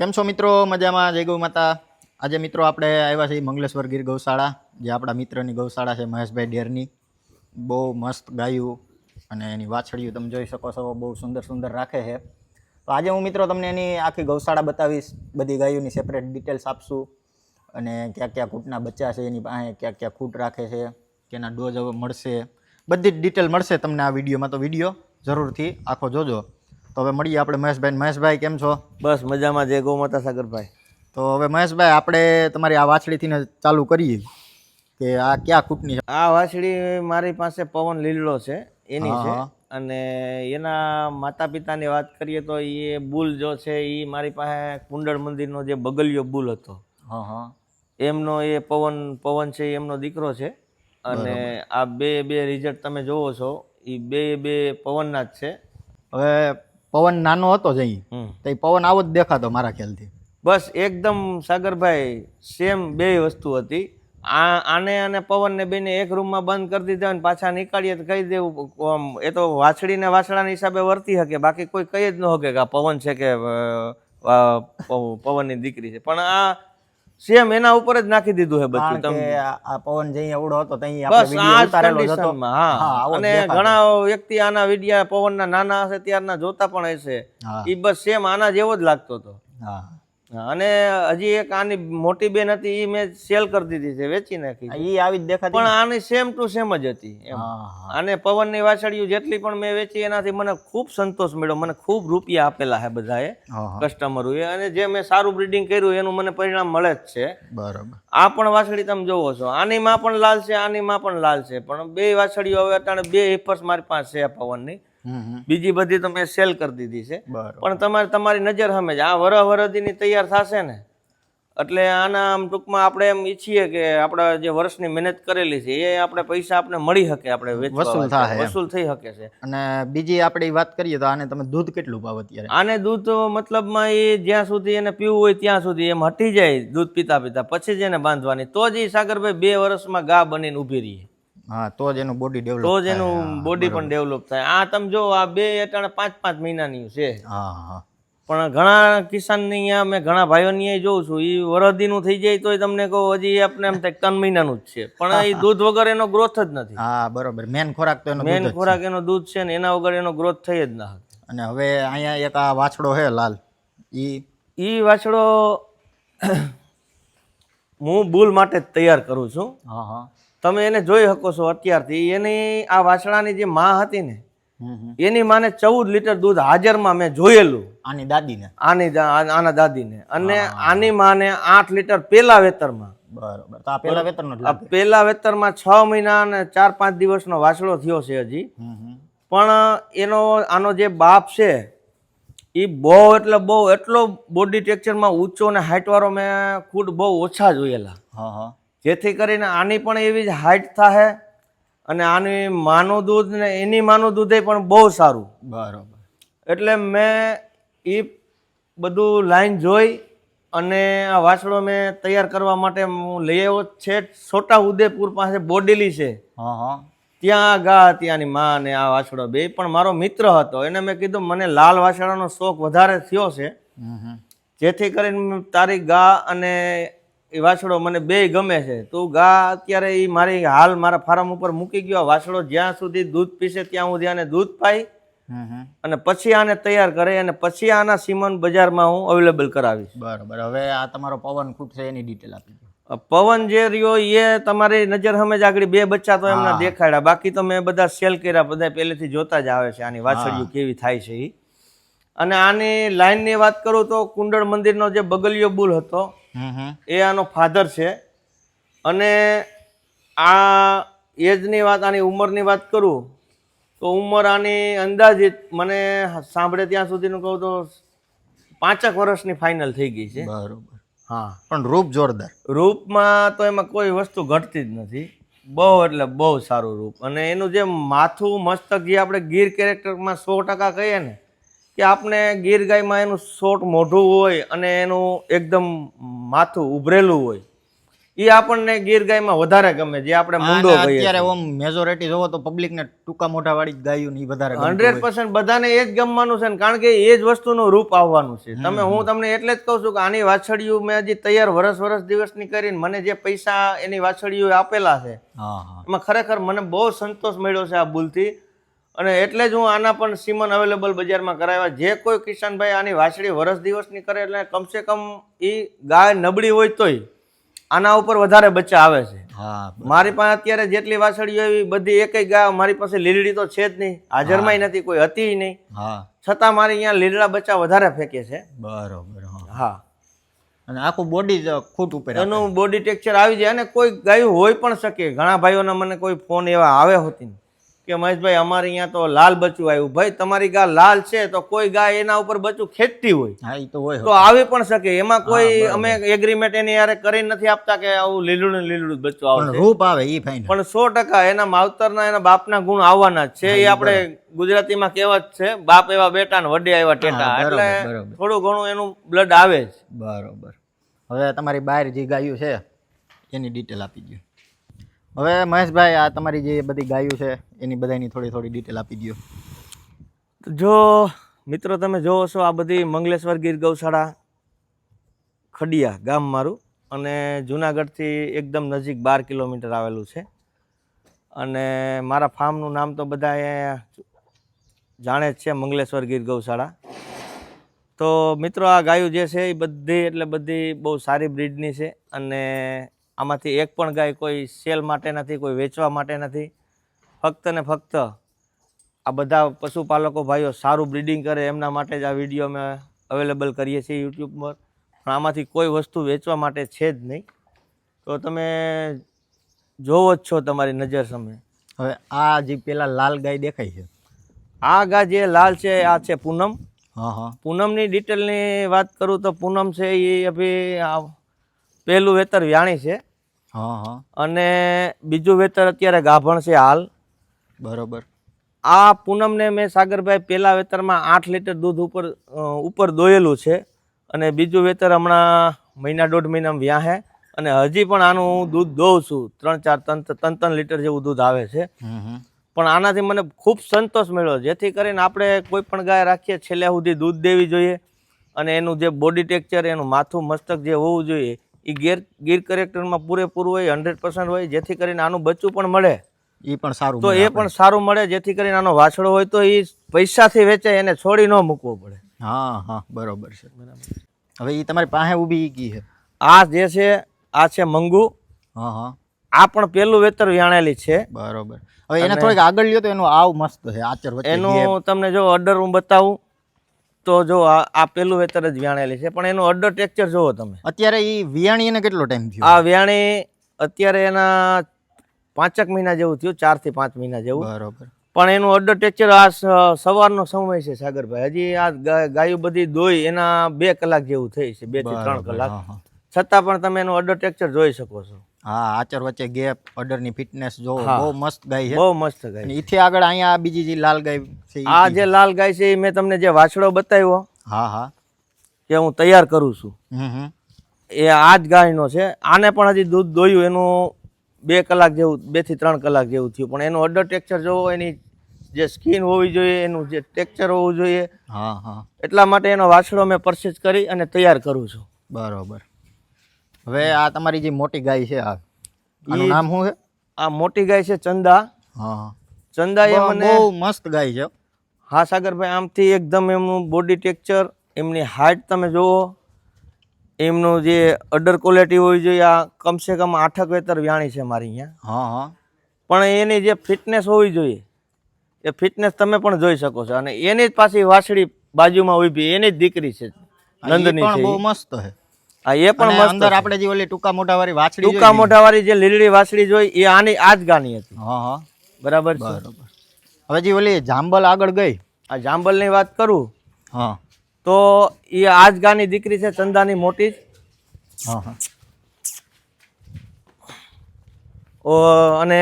કેમ છો મિત્રો? મજામાં? જય ગૌ માતા. આજે મિત્રો આપણે આવ્યા છીએ મંગલેશ્વર ગીર ગૌશાળા, જે આપણા મિત્રની ગૌશાળા છે મહેશભાઈ ડેરની. બહુ મસ્ત ગાયું અને એની વાછડીઓ તમે જોઈ શકો છો, બહુ સુંદર સુંદર રાખે છે. તો આજે હું મિત્રો તમને એની આખી ગૌશાળા બતાવીશ, બધી ગાયોની સેપરેટ ડિટેલ્સ આપશું અને ક્યાં ક્યાં ખૂટના બચ્ચા છે, એની પાસે ક્યાં ક્યાં ખૂટ રાખે છે, કેના ડોઝ હવે મળશે. બધી જ ડિટેલ મળશે તમને આ વિડીયોમાં. તો વીડિયો જરૂરથી આખો જોજો. તો હવે મળીએ આપણે મહેશભાઈ મહેશભાઈ કેમ છો? બસ મજામાં જય ગૌમાતા સાગરભાઈ. તો હવે મહેશભાઈ આપણે તમારી આ વાછડીથી ચાલુ કરીએ કે આ ક્યાં કૂટની છે? આ વાછડી મારી પાસે પવન લીલડો છે એની છે. અને એના માતા પિતાની વાત કરીએ તો એ બુલ જો છે એ મારી પાસે કુંડળ મંદિરનો જે બગલિયો બુલ હતો. એમનો એ પવન પવન છે એમનો દીકરો છે. અને આ બે બે રિઝલ્ટ તમે જોવો છો એ બે બે પવનના જ છે. હવે પવન નાનો હતો જ અહીં. હમ. તો એ પવન આવો જ દેખાતો મારા ખ્યાલથી. બસ એકદમ સાગરભાઈ સેમ બે વસ્તુ હતી. આ આને અને પવનને બેને એક રૂમમાં બંધ કરી દીધા અને પાછા નીકાળીએ તો કહી દેવું એ તો વાછડીને વાછડાના હિસાબે વર્તી શકે બાકી કોઈ કહી જ ન શકે કે આ પવન છે કે પવનની દીકરી છે. પણ આ સેમ એના ઉપર જ નાખી દીધું છે બધું તમે. આ પવન જઈ એવડો હતો તઈ આપણે ઉતારેલો હતો. હા. અને ઘણા વ્યક્તિ આના વિડિયા પવનના નાના હશે ત્યારના જોતા પણ હશે. ઈ બસ સેમ આના જેવો જ લાગતો હતો. હા હા, અને હજી એક આની મોટી બેન હતી એ મેં સેલ કરી દીધી છે વેચી નાખી એ આવી જ દેખાતી પણ આની સેમ ટુ સેમ જ હતી આને પવનની વાછડીઓ જેટલી પણ મેં વેચી એનાથી મને ખૂબ સંતોષ મળ્યો. મને ખૂબ રૂપિયા આપેલા છે બધાએ કસ્ટમરોએ અને જે મેં સારું બ્રીડિંગ કર્યું એનું મને પરિણામ મળે જ છે. બરોબર. આ પણ વાછડી તમે જોવો છો. આની માં પણ લાલ છે આની માં પણ લાલ છે. પણ બે વાછડીઓ હવે અત્યારે બે હિફર્સ મારી પાસે છે પવનની. બીજી બધી તો મેં સેલ કરી દીધી છે. પણ તમારે તમારી નજર સામે જ આ વરહ વરદીની તૈયાર થશે ને? એટલે આના આમ ટૂંકમાં આપણે એમ ઈચ્છીએ કે આપણે જે વર્ષની મહેનત કરેલી છે એ આપણે પૈસા આપણે મળી શકે આપણે વસૂલ થાય. વસૂલ થઈ શકે છે. અને બીજી આપણે વાત કરીએ તો આને તમે દૂધ કેટલું ભાવ અત્યારે? આને દૂધ મતલબમાં એ જ્યાં સુધી એને પીવું હોય ત્યાં સુધી એમ હટી જાય દૂધ પીતા પીતા પછી જ એને બાંધવાની. તો જ એ સાગરભાઈ બે વર્ષમાં ગા બનીને ઊભી રહી. હા તો જ એનું બોડી ડેવલપ તો જ એનું બોડી પણ ડેવલપ થાય. આ તમે જો આ બે અટાણે પાંચ પાંચ મહિનાની છે. હા હા. પણ ઘણા કિસાનની અહીંયા મેં ઘણા ભાઈઓની અહીંયા જોઉં છું એ વરદીનું થઈ જાય તોય તમને કહો હજી આપણે એમ થાય ત્રણ મહિનાનું જ છે. પણ એ દૂધ વગર એનો ગ્રોથ જ નથી. હા બરોબર. મેન ખોરાક તો એનો મેન ખોરાક એનો દૂધ છે ને એના વગર એનો ગ્રોથ થઈ જ ના અને હવે અહીંયા એક આ વાછડો છે લાલ. ઈ? એ વાછડો હું બુલ માટે જ તૈયાર કરું છું. હા હા. તમે એને જોઈ શકો છો અત્યારથી. એની આ વાછડાની જે માં હતી ને. એની માને ચૌદ લીટર દૂધ હાજરમાં મેં જોયેલું. આની દાદીને? આની આના દાદીને. અને આની માને આઠ લીટર પેલા વેતરમાં. બરોબર. તો આ પેલા વેતરમાં છ મહિના અને ચાર પાંચ દિવસનો વાછડો થયો છે હજી. પણ એનો આનો જે બાપ છે એ બહુ એટલે બહુ એટલો બોડી ટેક્ચરમાં ઊંચો અને હાઇટવાળો મેં ખુદ બહુ ઓછા જોયેલા. હા હા. જેથી કરીને આની પણ એવી જ હાઇટ થાય અને આની માનું દૂધ ને એની માનું દૂધ પણ બહુ સારું. બરાબર. એટલે મેં એ બધું લાઈન જોઈ અને આ વાસણો મેં તૈયાર કરવા માટે હું લઈ આવ્યો. છે છોટા ઉદેપુર પાસે બોડેલી છે. ત્યાં ગા ત્યાંની માં અને આ વાછડો બે. પણ મારો મિત્ર હતો એને મેં કીધું મને લાલ વાસણાનો શોખ વધારે થયો છે. જેથી કરીને તારી ગા અને એ વાછડો મને બે ગમે છે. તું ગા અત્યારે એ મારી હાલ મારા ફાર્મ ઉપર મૂકી ગયો. વાછડો જ્યાં સુધી દૂધ પીશે ત્યાં સુધી આને દૂધ પાઈ. અને પછી આને તૈયાર કરે અને પછી આના સીમન બજારમાં હું અવેલેબલ કરાવીશ. બરાબર. હવે આ તમારો પવન ખૂટ છે એની ડિટેલ આપી દો. પવન જે રહ્યો એ તમારી નજર સામે જ આગળ બે બચ્ચા તો એમના દેખાડ્યા. બાકી તો મેં બધા સેલ કર્યા બધા પહેલેથી જોતા જ આવે છે આની વાછડીઓ કેવી થાય છે એ અને આની લાઈનની વાત કરું તો કુંડળ મંદિરનો જે બગલિયો બુલ હતો. એ આનો ફાધર છે. અને આ એજની વાત આની ઉંમરની વાત કરું તો ઉંમર આની અંદાજિત મને સાંભળે ત્યાં સુધીનું કહું તો પાંચેક વર્ષની ફાઇનલ થઈ ગઈ છે. બરોબર. હા. પણ રૂપ જોરદાર. રૂપમાં તો એમાં કોઈ વસ્તુ ઘટતી જ નથી. બહુ એટલે બહુ સારું રૂપ. અને એનું જે માથું મસ્તક જે આપણે ગીર કેરેક્ટરમાં સો ટકા કહીએ ને કે આપણે ગીર ગાયમાં એનું શોર્ટ મોઢું હોય અને એનું એકદમ માથું ઉભરેલું હોય એ આપણને ગીર ગાયમાં વધારે ગમે જે આપણે મુંડો કહીએ અત્યારે ઓમ મેજોરિટી જોવો તો પબ્લિક ને ટૂંકા મોઢા વાળી ગાયું ને વધારે હંડ્રેડ પર્સન્ટ બધાને એ જ ગમવાનું છે ને કારણ કે એ જ વસ્તુનું રૂપ આવવાનું છે. તમે હું તમને એટલે જ કહું છું કે આની વાછડીઓ મેં હજી તૈયાર વરસ વરસ દિવસની કરીને મને જે પૈસા એની વાછળીઓ આપેલા છે એમાં ખરેખર મને બહુ સંતોષ મળ્યો છે આ ભૂલથી. અને એટલે જ હું આના પણ સીમન અવેલેબલ બજારમાં કરાવ્યા. જે કોઈ કિસાનભાઈ આની વાછડી વરસ દિવસની કરે એટલે કમસે કમ એ ગાય નબળી હોય તોય આના ઉપર વધારે બચ્ચા આવે છે. હા મારી પાસે અત્યારે જેટલી વાછડીઓ એવી બધી એકય ગાય મારી પાસે લીલડી તો છે જ નહીં. હાજરમાંય નથી કોઈ હતી નહીં. છતાં મારી અહીંયા લીલડા બચ્ચા વધારે ફેંકે છે. બરોબર હા. અને આખું બોડી ખૂટ ઉપર. એનું બોડી ટેક્સચર આવી જાય અને કોઈ ગાયું હોય પણ શકે. ઘણા ભાઈઓના મને કોઈ ફોન એવા આવે હોતી ને. કે મહેશભાઈ અમારે અહીંયા તો લાલ બચ્ચું આવ્યું. ભાઈ તમારી ગાય લાલ છે તો કોઈ ગાય એના ઉપર બચ્ચું ખેંચતી હોય. હા તો હોય તો આવી પણ શકે. એમાં કોઈ અમે એગ્રીમેન્ટ એની યારે કરી નથી આપતા કે આવું લીલું ને લીલું બચ્ચું આવે રૂપ આવે એ ફાઈન પણ સો ટકા એના માવતરના એના બાપના ગુણ આવવાના છે. એ આપણે ગુજરાતીમાં કહેવત છે બાપ એવા બેટા ને વડે એવા ટેટા. એટલે થોડું ઘણું એનું બ્લડ આવે જ. બરોબર. હવે તમારી બહાર જે ગાયું છે એની ડિટેલ આપી દો હવે મહેશભાઈ, આ તમારી જે બધી ગાયું છે, એની બધાની થોડી થોડી ડિટેલ આપી દો જો મિત્રો, તમે જોવો છો આ બધી મંગલેશ્વર ગીર ગૌશાળા ખડિયા ગામ મારું અને જુનાગઢથી એકદમ નજીક બાર કિલોમીટર આવેલું છે. અને મારા ફાર્મનું નામ તો બધા જાણે જ છે, મંગલેશ્વર ગીર ગૌશાળા. તો મિત્રો, આ ગાયું જે છે એ બધી, એટલે બધી બહુ સારી બ્રીડની છે અને આમાંથી એક પણ ગાય કોઈ સેલ માટે નથી કોઈ વેચવા માટે નથી. ફક્ત ને ફક્ત આ બધા પશુપાલકો ભાઈઓ સારું બ્રીડિંગ કરે એમના માટે જ આ વીડિયો અમે અવેલેબલ કરીએ છીએ યુટ્યુબ પર પણ આમાંથી કોઈ વસ્તુ વેચવા માટે છે જ નહીં. તો તમે જોવો જ છો તમારી નજર સામે. હવે આ જે પેલા લાલ ગાય દેખાય છે? આ ગા જે લાલ છે આ છે પૂનમ. હા હા. પૂનમની ડિટેલની વાત કરું તો પૂનમ છે એ અભી પહેલું વેતર વ્યાણી છે. અને બીજું વેતર અત્યારે ગાભણ છે હાલ. બરોબર. આ પૂનમને મેં સાગરભાઈ પહેલા વેતરમાં આઠ લીટર દૂધ ઉપર ઉપર દોયેલું છે. અને બીજું વેતર હમણાં મહિના દોઢ મહિનામાં વ્યાહે અને હજી પણ આનું દૂધ દોઉં છું. ત્રણ ચાર ત્રણ ત્રણ ત્રણ લીટર જેવું દૂધ આવે છે. પણ આનાથી મને ખૂબ સંતોષ મળ્યો. જેથી કરીને આપણે કોઈ પણ ગાય રાખીએ છેલ્લે સુધી દૂધ દેવી જોઈએ. અને એનું જે બોડી ટેક્ચર એનું માથું મસ્તક જે હોવું જોઈએ એ ગેર ગીર કરેક્ટરમાં પૂરેપૂરું હોય હંડ્રેડ પર્સન્ટ હોય જેથી કરીને આનું બચ્ચું પણ મળે. એ પણ સારું તો એ પણ સારું મળે જેથી કરીને આનો વાછડો હોય તો એ પૈસાથી વેચાય એને છોડી ન મૂકવો પડે. હા હા બરોબર છે. હવે એ તમારી પાસે ઊભી ગઈ છે? આ જે છે આ છે મંગુ. હા હા. આ પણ પેલું વેતર વ્યાણેલી છે. બરોબર. હવે એને થોડીક આગળ લ્યો તો એનું આવ મસ્ત છે આચર એનું તમને જો અડર હું બતાવું. તો જો આ પેલું વેતર જ વ્યાણેલી છે પણ એનું અડ્ડો ટેક્ચર જોવો તમે. અત્યારે એ વિયાણી એને કેટલો ટાઈમ થયો? આ વ્યાણી અત્યારે એના પાંચક મહિના જેવું થયું ચારથી પાંચ મહિના જેવું. બરોબર. પણ એનું અડ્ડો ટેક્ચર આ સવારનો સમય છે સાગરભાઈ. હજી આ ગાયો બધી દોઈ એના બે કલાક જેવું થઈ છે બેથી ત્રણ કલાક. છતાં પણ તમે એનું અડ્ડો ટેક્ચર જોઈ શકો છો. હા આચર વચ્ચે ગેપ અડરની ફિટનેસ જો બહુ મસ્ત ગાય છે. બહુ મસ્ત ગાય અને ઈથી આગળ અહીંયા બીજી જે લાલ ગાય છે આ જે લાલ ગાય છે એ મેં તમને જે વાછડો બતાવ્યો હા હા. કે હું તૈયાર કરું છું. એ આ જ ગાયનો છે. આને પણ હજી દૂધ દોયું એનું બે કલાક જેવું બેથી ત્રણ કલાક જેવું થયું. પણ એનું અડર ટેક્ચર જોવો એની જે સ્કીન હોવી જોઈએ એનું જે ટેક્ચર હોવું જોઈએ હા હા. એટલા માટે એનો વાછડો મેં પરચેસ કરી અને તૈયાર કરું છું. બરોબર. હવે આ તમારી જે મોટી ગાય છે આ આનું નામ શું છે? આ મોટી ગાય છે ચંદા. હા ચંદા એ મને બહુ મસ્ત ગાય છે. હા સાગરભાઈ આમથી એકદમ એમનું બોડી ટેક્ચર એમની હાઇટ તમે જુઓ એમનું જે અડર ક્વોલિટી હોવી જોઈએ આ કમસે કમ આઠક વેતર વ્યાણી છે મારી અહીંયા. હા હા. પણ એની જે ફિટનેસ હોવી જોઈએ એ ફિટનેસ તમે પણ જોઈ શકો છો. અને એની જ પાછી વાસળી બાજુમાં ઊભી એની જ દીકરી છે નંદની છે બહુ મસ્ત છે. હા એ પણ મસ્ત અંદર. આપણે જે ઓલી ટૂંકા મોટા વાળી વાછડી ટૂંકા મોટા વાળી જે લીલડી વાછડી જોઈ એ આની આ જ ગાની હતી. હા હા. બરાબર છે. બરોબર. હવે જે ઓલી જાંબલ આગળ ગઈ. આ જાંબલની વાત કરું હા. તો એ આ જ ગાની દીકરી છે ચંદાની મોટી હા હા. ઓ, અને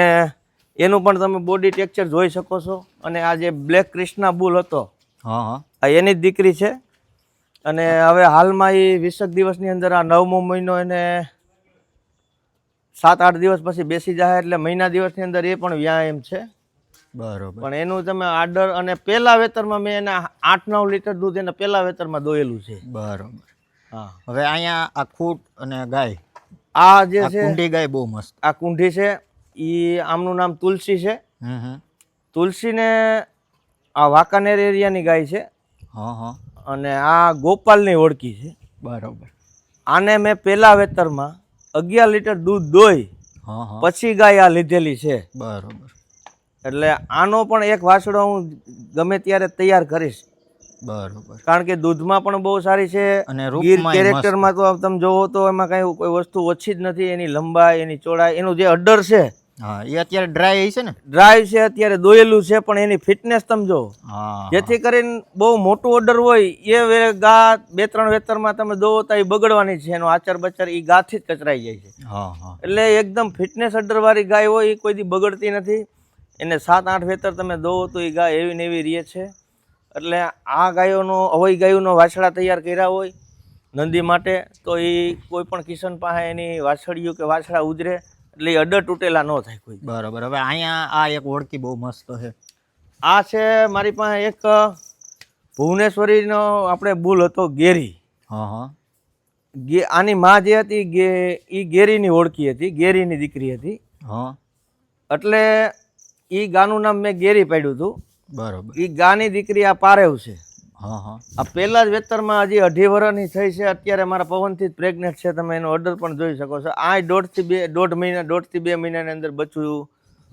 એનું પણ તમે બોડી ટેક્ચર જોઈ શકો છો. અને આ જે બ્લેક ક્રિષ્ના બુલ હતો હા હા. આ એની જ દીકરી છે. અને હવે હાલમાં એ વીસક દિવસની અંદર આ નવમો મહિનો એને સાત આઠ દિવસ પછી બેસી જાય એટલે મહિના દિવસની અંદર એ પણ વ્યાયામ છે. બરોબર. પણ એનું તમે આર્ડર અને પહેલા વેતરમાં મેં એને આઠ નવ લીટર દૂધ એને પહેલા વેતરમાં દોયેલું છે. બરોબર. હા. હવે અહીંયા આ ખૂટ અને ગાય આ જે છે કુંઢી ગાય બહુ મસ્ત. આ કુંઢી છે એ આમનું નામ તુલસી છે. તુલસીને આ વાંકાનેર એરિયાની ગાય છે. હા હા. અને આ ગોપાલની ઓળખી છે. બરાબર. આને મેં પહેલા વેતરમાં અગિયાર લીટર દૂધ દોઈ પછી ગાય આ લીધેલી છે. બરાબર. એટલે આનો પણ એક વાસડો હું ગમે ત્યારે તૈયાર કરીશ. બરોબર. કારણ કે દૂધમાં પણ બહુ સારી છે. અને ગીર કેરેક્ટરમાં તો તમે જોવો તો એમાં કઈ કોઈ વસ્તુ ઓછી જ નથી. એની લંબાઈ એની ચોડાઈ એનું જે અડર છે હા એ અત્યારે ડ્રાય છે ને? ડ્રાય છે અત્યારે દોયેલું છે પણ એની ફિટનેસ તમે જો હા જેથી કરીને બહુ મોટું ઓર્ડર હોય એ ગા બે ત્રણ વેતરમાં તમે દો તો એ બગડવાની છે એનો આચાર બચાર એ ગાથી જ કચરાઈ જાય છે. એટલે એકદમ ફિટનેસ અડરવાળી ગાય હોય એ કોઈ દી બગડતી નથી. એને સાત આઠ વેતર તમે દો તો એ ગાય એવી ને એવી રહે છે. એટલે આ ગાયોનો અવય ગાયોનો વાછડા તૈયાર કર્યા હોય નંદી માટે તો એ કોઈ પણ કિશન પાસે એની વાછડીઓ કે વાછડા ઉજરે. એટલે એ અડર તૂટેલા ન થાય કોઈ. બરાબર. હવે અહીંયા આ એક ઓળખી બહુ મસ્ત છે. આ છે મારી પાસે એક ભુવનેશ્વરીનો આપણે બુલ હતો ગેરી. હા હા. ગે આની માં જે હતી ગે એ ગેરીની ઓળખી હતી ગેરીની દીકરી હતી. હા. એટલે એ ગાનું નામ મેં ગેરી પાડ્યું હતું. બરાબર. એ ગાની દીકરી આ પારેવ છે. હા હા. આ પહેલા જ વેતરમાં હજી અઢી વર્ષની થઈ છે. અત્યારે મારા પવનથી જ પ્રેગ્નેન્ટ છે. તમે એનો ઓર્ડર પણ જોઈ શકો છો. આ દોઢથી બે દોઢ મહિના દોઢથી બે મહિનાની અંદર બચ્ચું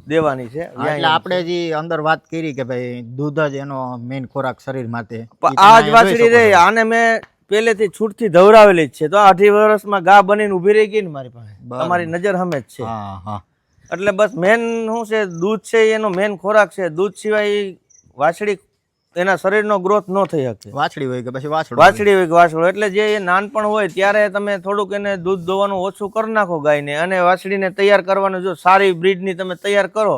દેવાની છે. એટલે આપણે જે અંદર વાત કરી કે ભાઈ દૂધ જ એનો મેઇન ખોરાક શરીર માટે. પણ આ જ વાછડી રહી. આને મેં પહેલેથી છૂટથી ધવરાવેલી જ છે. તો આ અઢી વર્ષમાં ગા બનીને ઊભી રહી ગઈ ને મારી પાસે. તમારી નજર સામે જ છે. હા હા. એટલે બસ મેન શું છે? દૂધ છે એનો મેન ખોરાક છે. દૂધ સિવાય વાછડી એના શરીરનો ગ્રોથ ન થઈ શકે. વાછડી હોય કે પછી વાછડું વાછડી હોય કે વાછડો એટલે જે એ નાનપણ હોય ત્યારે તમે થોડુંક એને દૂધ દોવાનું ઓછું કરી નાખો ગાયને. અને વાછડીને તૈયાર કરવાનું જો સારી બ્રીડની તમે તૈયાર કરો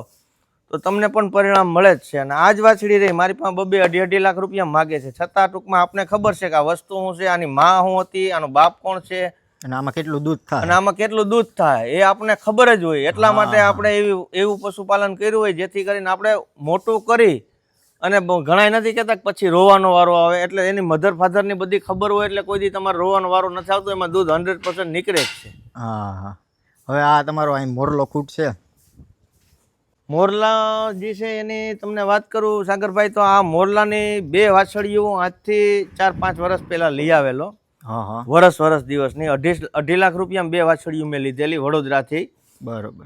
તો તમને પણ પરિણામ મળે જ છે. અને આ જ વાછડી રહી. મારી પાસે બબે અઢી અઢી લાખ રૂપિયા માગે છે. છતાં ટૂંકમાં આપને ખબર છે કે આ વસ્તુ શું છે આની માં શું હતી આનો બાપ કોણ છે. અને આમાં કેટલું દૂધ થાય? અને આમાં કેટલું દૂધ થાય એ આપણને ખબર જ હોય. એટલા માટે આપણે એવી એવું પશુપાલન કર્યું હોય જેથી કરીને આપણે મોટું કરી અને ઘણા ઘણાય નથી કહેતા પછી રોવાનો વારો આવે. એટલે એની મધર ફાધરની બધી ખબર હોય એટલે કોઈ દી તમારે રોવાનો વારો નથી આવતો એમાં દૂધ હંડ્રેડ પર્સન્ટ નીકળે જ છે. હા હા. હવે આ તમારો અહીં મોરલો ખૂટ છે. મોરલા જે છે એની તમને વાત કરું સાગરભાઈ તો આ મોરલાની બે વાછળીઓ આજથી ચાર પાંચ વર્ષ પહેલાં લઈ આવેલો. હા હા. વરસ વરસ દિવસની. અઢી અઢી લાખ રૂપિયામાં બે વાછળીઓ મેં લીધેલી વડોદરાથી. બરોબર.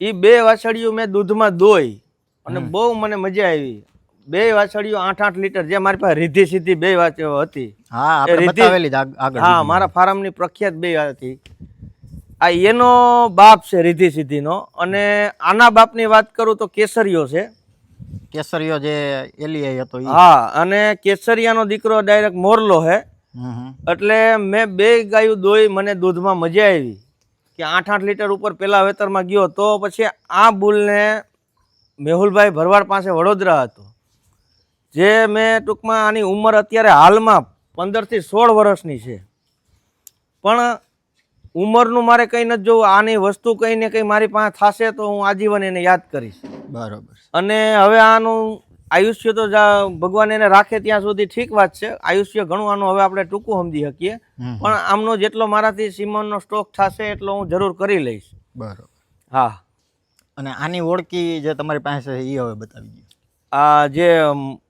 એ બે વાછળીઓ મેં દૂધમાં દોઈ અને બહુ મને મજા આવી. બે વાછડીઓ આઠ આઠ લીટર જે મારી પાસે રીધી સીધી બે વાછડીઓ હતી. હા આપણે બતાવેલી આગળ હા મારા ફાર્મની પ્રખ્યાત બે હતી. આ એનો બાપ છે રીધી સીધીનો અને આના બાપની વાત કરું તો કેસરીયો છે. કેસરીયો જે એલિયાઈ હતો હા અને કેસરિયાનો દીકરો ડાયરેક્ટ મોરલો છે. એટલે મેં બે ગાયું દોઈ મને દૂધમાં મજા આવી કે આઠ આઠ લીટર ઉપર પેલા વેતરમાં ગયો તો પછી આ બુલને મેહુલભાઈ ભરવાડ પાસે વડોદરા હતો. જે મેં ટૂંકમાં આની ઉંમર અત્યારે હાલમાં પંદરથી સોળ વર્ષની છે. પણ ઉંમરનું મારે કંઈ નથી જોવું. આની વસ્તુ કંઈ ને કંઈ મારી પાસે થશે તો હું આજીવન એને યાદ કરીશ. બરોબર. અને હવે આનું આયુષ્ય તો જા- ભગવાન એને રાખે ત્યાં સુધી ઠીક વાત છે. આયુષ્ય ઘણું આનું હવે આપણે ટૂંકું સમજી શકીએ. પણ આમનો જેટલો મારાથી સીમનનો સ્ટોક થશે એટલો હું જરૂર કરી લઈશ. બરોબર. હા. અને આની ઓળખી જે તમારી પાસે એ હવે બતાવી દો. આ જે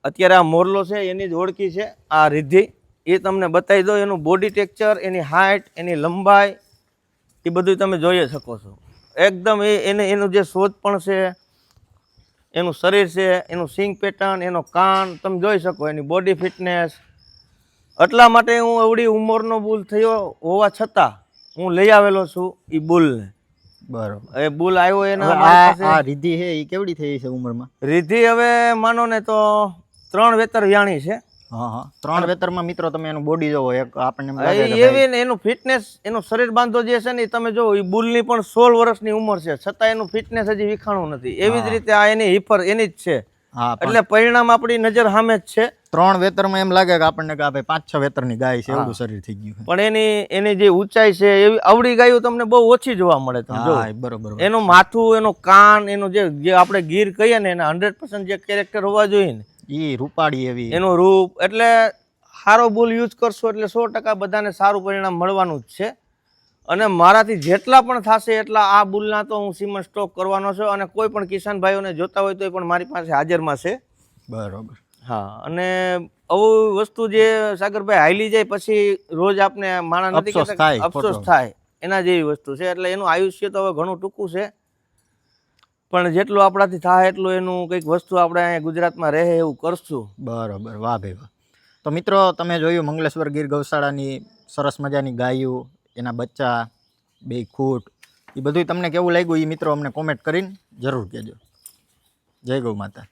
અત્યારે આ મોરલો છે, એની જ ઓળખી છે, આ રિદ્ધિ. એ તમને બતાવી દો એનું બોડી ટેક્ચર એની હાઇટ એની લંબાઈ, એ બધું તમે જોઈ શકો છો. એકદમ એ, એને, એનું જે શોધ પણ છે, એનું શરીર છે, એનું સિંગ પેટર્ન એનો કાન, તમે જોઈ શકો, એની બોડી ફિટનેસ એટલા માટે હું એવડી ઉંમરનો બુલ થયો હોવા છતાં હું લઈ આવેલો છું એ બુલને. બરોબર. એ બુલ આવ્યો એના આ રીધિ છે એ કેવડી થઈ છે ઉંમરમાં? રીધિ હવે માનો ને તો ત્રણ વેતર વ્યાણી છે. હા હા. ત્રણ વેતરમાં મિત્રો તમે એનું બોડી જોવો એક આપણને એવી ને એનું ફિટનેસ એનું શરીર બાંધો જે છે ને તમે જો એ બુલની પણ સોળ વર્ષની ઉંમર છે. છતાં એનું ફિટનેસ હજી વિખાણું નથી. એવી જ રીતે આ એની હિફર એની જ છે. હા એટલે પરિણામ આપણી નજર સામે જ છે. ત્રણ વેતરમાં એમ લાગે કે આપણને કે આ ભાઈ પાંચ છ વેતરની ગાય છે એવું શરીર થઈ ગયું પણ એની એની જે ઊંચાઈ છે એવી અવળી ગાયો તમને બહુ ઓછી જોવા મળે તમે જો બરોબર એનું માથું એનું કાન એનું જે જે આપણે ગીર કહીએ ને એના હંડ્રેડ પર્સન્ટ જે કેરેક્ટર હોવા જોઈએ ને એ રૂપાળી એવી. એનું રૂપ એટલે સારો બુલ યુઝ કરશો એટલે સો ટકા બધાને સારું પરિણામ મળવાનું જ છે. અને મારાથી જેટલા પણ થશે એટલા આ બુલના તો હું સીમન સ્ટોક કરવાનો છું અને કોઈ પણ કિસાન ભાઈઓને જોતા હોય તો પણ મારી પાસે હાજરમાં છે. બરોબર. હા અને આવું વસ્તુ જે સાગરભાઈ હાઈલી જાય પછી રોજ આપને માણસ નથી કહેતા થાય, અફસોસ થાય એના જેવી વસ્તુ છે. એટલે એનું આયુષ્ય તો હવે ઘણું ટૂંકું છે. પણ જેટલું આપણાથી થાય એટલું એનું કંઈક વસ્તુ આપણે અહીંયા ગુજરાતમાં રહે એવું કરશું. બરોબર વાહ ભાઈ વાહ. તો મિત્રો તમે જોયું મંગલેશ્વર ગીર ગૌશાળાની સરસ મજાની ગાયું એના બચ્ચા બે ખૂટ એ બધું તમને કેવું લાગ્યું એ મિત્રો અમને કોમેન્ટ કરીને જરૂર કહેજો. જય ગૌ માતા.